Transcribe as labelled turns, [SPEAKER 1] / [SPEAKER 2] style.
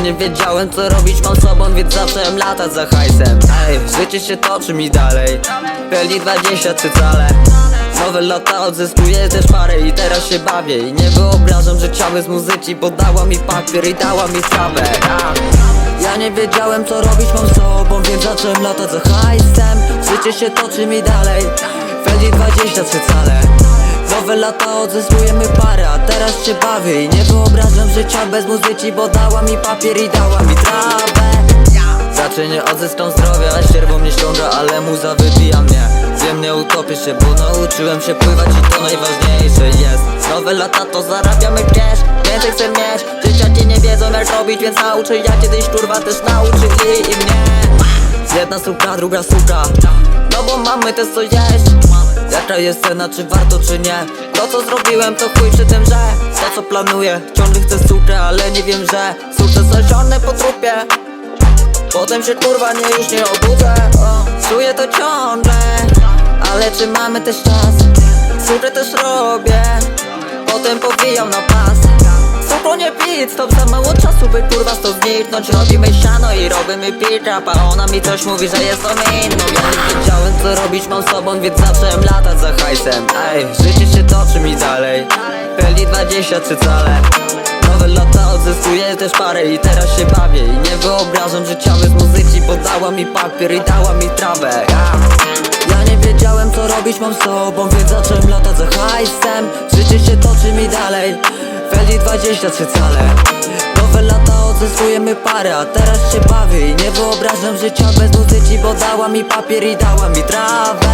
[SPEAKER 1] nie wiedziałem co robić mam sobą, więc zacząłem latać za hajsem. Ej, życie się toczy mi dalej. Pełni 23 cale. Nowe lata odzyskuję też parę i teraz się bawię. I nie wyobrażam życia bez muzyki Bo dała mi papier i dała mi trawę ja. nie wiedziałem co robić mam sobą Więc zacząłem latać za hajsem. Życie się toczy mi dalej. Pełni 23 cale Nowe lata odzyskujemy parę, a teraz się bawię I nie wyobrażam życia bez muzyki Bo dała mi papier i dała mi trawę. Zaczynie odzyskam zdrowia, ścierwo mnie ściąga, ale muza wybija mnie. Wiem, nie utopię się, bo nauczyłem się pływać i to najważniejsze jest. Nowe lata to zarabiamy cash, więcej chcę mieć. Dzieciaki nie wiedzą jak robić, więc nauczę. Ja kiedyś kurwa też nauczyli i mnie. Jedna suka, druga suka. No bo mamy też co jeść Jaka jest cena, czy warto, czy nie? To co zrobiłem, to chuj przy tym, że To co planuję, ciągle chcę sukę Ale nie wiem, że sukces osiągnę po trupie. Potem się kurwa nie już nie obudzę. Czuję to ciągle Ale czy mamy też czas? Sukę też robię Potem powijam na pas Suko nie pit, za mało czasu by kurwa stąd zniknąć. Robimy siano i robimy pick-up A ona mi coś mówi, że jest to inną Ja nie wiedziałem co robić mam sobą, więc zacząłem latać za hajsem. Ej, życie się toczy mi dalej. Peli 23 cale. Nowe lata odzyskuję też parę i teraz się bawię. I nie wyobrażam życia bez muzyki Bo dała mi papier i dała mi trawę. Ja nie wiedziałem co robić mam sobą Więc zacząłem latać za hajsem. Życie się toczy mi dalej Feli 23 cale Nowe lata odzyskujemy parę A teraz się bawię i nie wyobrażam życia bez muzyki Bo dała mi papier i dała mi trawę